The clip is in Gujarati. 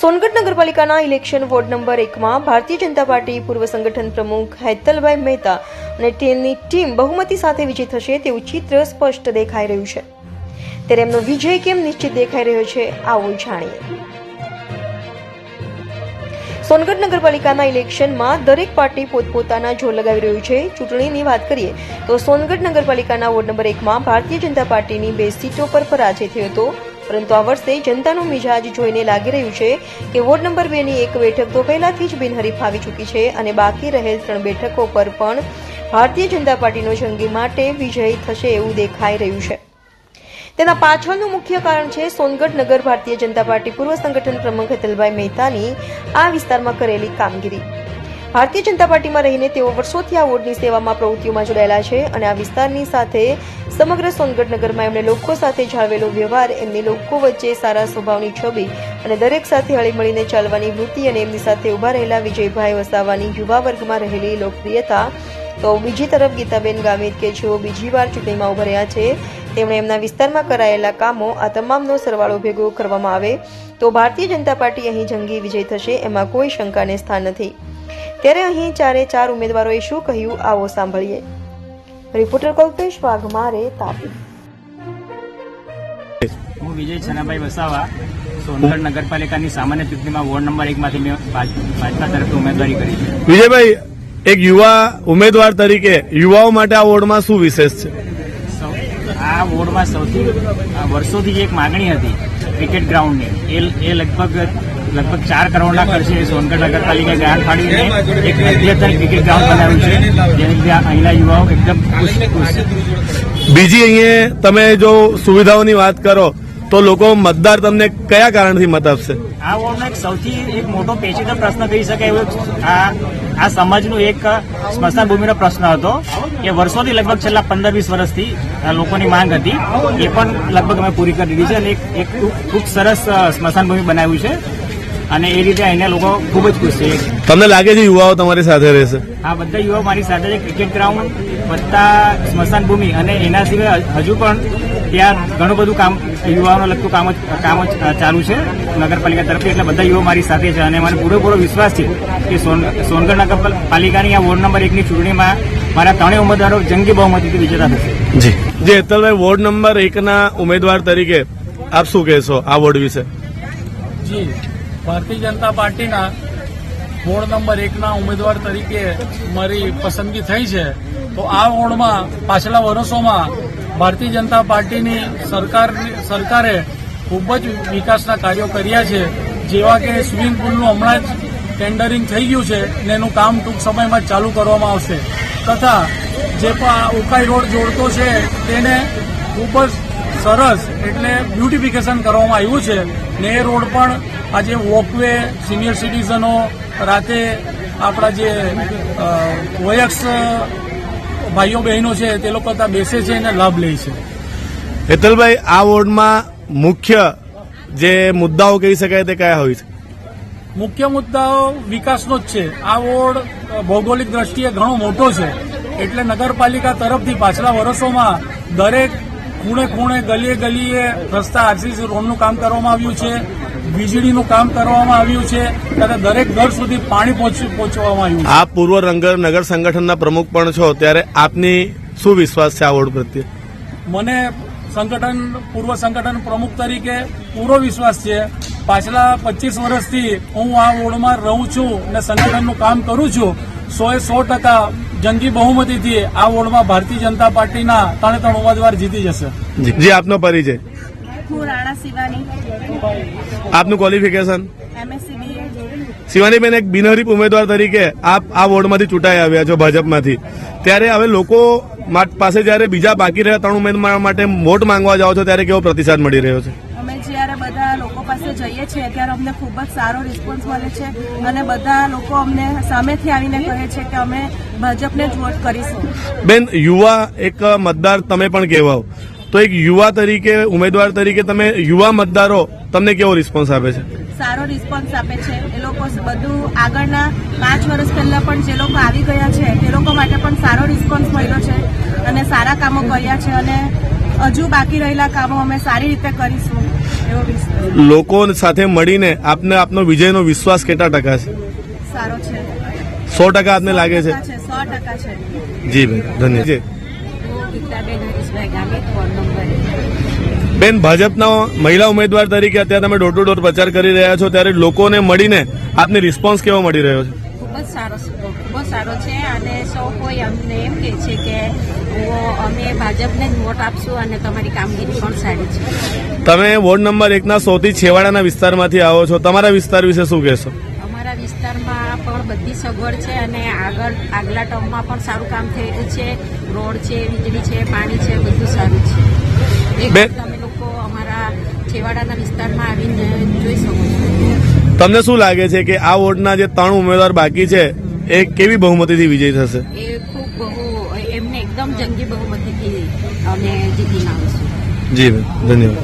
સોનગઢ નગરપાલિકાના ઇલેક્શન વોર્ડ નંબર એકમાં ભારતીય જનતા પાર્ટી પૂર્વ સંગઠન પ્રમુખ હેતલભાઈ મહેતા અને તેમની ટીમ બહુમતી સાથે વિજય થશે તેવું ચિત્ર સ્પષ્ટ દેખાઈ રહ્યું છે. ત્યારે એમનો વિજય કેમ નિશ્ચિત દેખાઈ રહ્યો છે, આવું જાણીએ. સોનગઢ નગરપાલિકાના ઇલેક્શનમાં દરેક પાર્ટી પોતપોતાના જોર લગાવી રહ્યું છે. ચૂંટણીની વાત કરીએ તો સોનગઢ નગરપાલિકાના વોર્ડ નંબર એકમાં ભારતીય જનતા પાર્ટીની બે સીટો પર પરાજય થયો હતો. પરંતુ આ વર્ષે જનતાનું મિજાજ જોઈને લાગી રહ્યું છે કે વોર્ડ નંબર બે ની એક બેઠક તો પહેલાથી જ બિનહરીફ આવી ચૂકી છે અને બાકી રહેલ ત્રણ બેઠકો પર પણ ભારતીય જનતા પાર્ટીનો જંગી માટે વિજય થશે એવું દેખાઈ રહ્યું છે. તેના પાછળનું મુખ્ય કારણ છે સોનગઢ નગર ભારતીય જનતા પાર્ટી પૂર્વ સંગઠન પ્રમુખ હેતલભાઈ મહેતાની આ વિસ્તારમાં કરેલી કામગીરી. ભારતીય જનતા પાર્ટીમાં રહીને તેઓ વર્ષોથી આ વોર્ડની સેવામાં પ્રવૃત્તિઓમાં જોડાયેલા છે અને આ વિસ્તારની સાથે સમગ્ર સોનગઢનગરમાં એમણે લોકો સાથે જાળવેલો વ્યવહાર, એમની લોકો વચ્ચે સારા સ્વભાવની છબી અને દરેક સાથે હળીમળીને ચાલવાની વૃત્તિ અને એમની સાથે ઊભા રહેલા વિજયભાઈ વસાવાની યુવા વર્ગમાં રહેલી લોકપ્રિયતા. તો બીજી તરફ ગીતાબેન ગામિત કે જેઓ બીજી વાર ચૂંટણીમાં ઊભા રહ્યા છે, તેમણે એમના વિસ્તારમાં કરાયેલા કામો આ તમામનો સરવાળો ભેગો કરવામાં આવે. તો ભારતીય જનતા પાર્ટી અહીં જંગી વિજય થશે, એમાં કોઈ શંકાને સ્થાન નથી. ત્યારે અહીં ચારે ચાર ઉમેદવારોએ શું કહ્યું આવો સાંભળીએ. રિપોર્ટર કલ્પેશ વાઘમારે તાપી. હું વિજય છનાભાઈ વસાવા સોનગઢ નગરપાલિકાની સામાન્ય ચૂંટણીમાં વોર્ડ નંબર એકમાંથી મેં ભાજ- ભાજપા તરફથી ઉમેદવારી કરી છે. વિજયભાઈ એક યુવા ઉમેદવાર તરીકે યુવાઓ માટે આ વોર્ડમાં શું વિશેષ છે? આ વોર્ડમાં સૌથી આ વર્ષોથી જે એક માગણી હતી ક્રિકેટ ગ્રાઉન્ડની એ એ લગભગ લગભગ ચાર કરોડના ખર્ચે સોનગઢ નગરપાલિકાએ ગ્રાન્ટ ફાળવીને એક અદ્યતન ક્રિકેટ ગ્રાઉન્ડ બનાવ્યું છે જેની લીધે અહીંના યુવાઓ એકદમ ખુશ ખુશ બીજી અહીંયા તમે જો સુવિધાઓની વાત કરો તો લોકો મતદાર તમને કયા કારણથી મત આપશે? આ વોર્ડનો એક સૌથી એક મોટો પેચીદો પ્રશ્ન કહી શકાય એવો આ આ સમાજનો એક સ્મશાન ભૂમિનો પ્રશ્ન હતો કે વર્ષોથી લગભગ છેલ્લા પંદર વીસ વર્ષથી આ લોકોની માંગ હતી. એ પણ લગભગ અમે પૂરી કરી દીધી છે અને એક ખૂબ સરસ અ, સ્મશાન ભૂમિ બનાવ્યું છે. અને એ રીતે અહીંના લોકો ખૂબ જ ખુશ છે. તમને લાગે છે યુવાઓ તમારી સાથે રહેશે? આ બધા યુવાઓ મારી સાથે છે. ક્રિકેટ ગ્રાઉન્ડ વત્તા સ્મશાન ભૂમિ અને એના સિવાય હજુ પણ ત્યાં ઘણું બધું કામ યુવાઓને લગતું કામ જ કામ જ ચાલુ છે નગરપાલિકા તરફથી. એટલે બધા યુવા મારી સાથે છે. અને મને પૂરેપૂરો વિશ્વાસ છે કે સોન સોનગઢ નગરપાલિકાની આ વોર્ડ નંબર એકની ચૂંટણીમાં મારા ત્રણેય ઉમેદવારો જંગી બહુમતીથી વિજેતા થશે. જી. જે હેતલભાઈ વોર્ડ નંબર એકના ઉમેદવાર તરીકે આપ શું કહેશો આ વોર્ડ વિશે? જી. ભારતીય જનતા પાર્ટીના વોર્ડ નંબર એકના ઉમેદવાર તરીકે મારી પસંદગી થઈ છે. તો આ વોર્ડમાં પાછલા વર્ષોમાં ભારતીય જનતા પાર્ટીની સરકાર સરકારે ખૂબ જ વિકાસના કાર્યો કર્યા છે. જેવા કે સ્વિમિંગ પુલનું હમણાં જ ટેન્ડરિંગ થઈ ગયું છે ને એનું કામ ટૂંક સમયમાં જ ચાલુ કરવામાં આવશે. તથા જે પણ ઉકાઈ રોડ જોડતો છે તેને ખૂબ જ સરસ એટલે બ્યુટિફિકેશન કરવામાં આવ્યું છે ને એ રોડ પણ આજે વોકવે સિનિયર સિટીઝનો રાતે આપણા જે વયક્ષ વયસ્ક ભાઈઓ બહેનો છે તે લોકો ત્યાં બેસે છે અને લાભ લે છે. હેતલભાઈ આ વોર્ડમાં મુખ્ય જે મુદ્દાઓ કહી શકાય તે કયા હોય છે? મુખ્ય મુદ્દાઓ વિકાસનો જ છે. આ વોર્ડ ભૌગોલિક દ્રષ્ટિએ ઘણો મોટો છે. એટલે નગરપાલિકા તરફથી પાછલા વર્ષોમાં દરેક ખૂણે ખૂણે ગલીએ ગલીએ રસ્તા આરસીસી રોડનું કામ કરવામાં આવ્યું છે. વીજળીનું કામ કરવામાં આવ્યું છે ત્યારે દરેક ઘર સુધી પાણી પહોંચ- પહોંચવામાં આવ્યું આપ પૂર્વ રંગર નગર સંગઠનના પ્રમુખ પણ છો ત્યારે આપની શું વિશ્વાસ છે આ વોર્ડ પ્રત્યે? મને સંગઠન પૂર્વ સંગઠન પ્રમુખ તરીકે પૂરો વિશ્વાસ છે. પાછલા પચીસ વર્ષથી હું આ વોર્ડમાં રહું છું અને સંગઠનનું કામ કરું છું. સો એ સો ટકા જંગી બહુમતીથી આ વોર્ડમાં ભારતીય જનતા પાર્ટીના ત્રણે ત્રણ ઉમેદવાર જીતી જશે. જી આપનો પરિચય. હું રાણા શિવાની. આપનું ક્વોલિફિકેશન બીએ એક બિનહરીફ ઉમેદવાર તરીકે આપ આ વોર્ડમાંથી ચૂંટાઈ આવ્યા છો ભાજપમાંથી. ત્યારે હવે લોકો પાસે જ્યારે બીજા બાકી રહ્યા ત્રણ ઉમેદવાર માટે વોટ માંગવા જાઓ છો ત્યારે કેવો પ્રતિસાદ મળી રહ્યો છે? અમે જ્યારે બધા લોકો પાસે જઈએ છીએ ત્યારે અમને ખૂબ જ સારો રિસ્પોન્સ મળે છે અને બધા લોકો અમને સામેથી આવીને કહે છે કે અમે ભાજપને જ વોટ કરીશું. બેન યુવા એક મતદાર તમે પણ કહેવાઓ. તો એક યુવા તરીકે ઉમેદવાર તરીકે તમે યુવા મતદારો તમને કેવો રિસ્પોન્સ આપે છે? સારો રિસ્પોન્સ આપે છે. એ લોકો બધું આગળના પાંચ વર્ષ પહેલા પણ જે લોકો આવી ગયા છે તે લોકો માટે પણ સારો રિસ્પોન્સ મળ્યો છે અને સારા કામો કર્યા છે અને હજુ બાકી રહેલા કામો અમે સારી રીતે કરીશું એવો વિશ્વાસ લોકો સાથે મળીને આપને આપનો વિજયનો વિશ્વાસ કેટલા ટકા છે? સારો છે. સો ટકા આપને લાગે છે? સો ટકા છે. જી બેન ધન્યવાદ જી. હું ગીતાબેન હરીશભાઈ ગામિત ફોન નંબર બેન ભાજપના મહિલા ઉમેદવાર તરીકે અત્યારે તમે ડોર ટુ ડોર પ્રચાર કરી રહ્યા છો ત્યારે લોકોને મળીને આપને રિસ્પોન્સ કેવો મળી રહ્યો છે? ખૂબ જ સારો ખૂબ જ સારો છે અને સૌ કોઈ અમને એમ કે છે કે અમે ભાજપને જ વોટ આપશું અને તમારી કામગીરી પણ સારી છે. તમે વોર્ડ નંબર એકના સૌથી છેવાડાના વિસ્તારમાંથી આવો છો. તમારા વિસ્તાર વિશે શું કહેશો? અમારા વિસ્તારમાં પણ બધી સગવડ છે અને આગળ આગલા ટર્મમાં પણ સારું કામ થયેલું છે. રોડ છે વીજળી છે પાણી છે બધું સારું છે. બે- તમે લોકો અમારા છેવાડાના વિસ્તારમાં આવીને જોઈ શકો છો. તમને શું લાગે છે કે આ વોર્ડના જે ત્રણ ઉમેદવાર બાકી છે એ કેવી બહુમતીથી વિજય થશે? એ ખૂબ બહુ એમને એકદમ જંગી બહુમતીથી અમે જીતીને આવીશું. જી બેન ધન્યવાદ.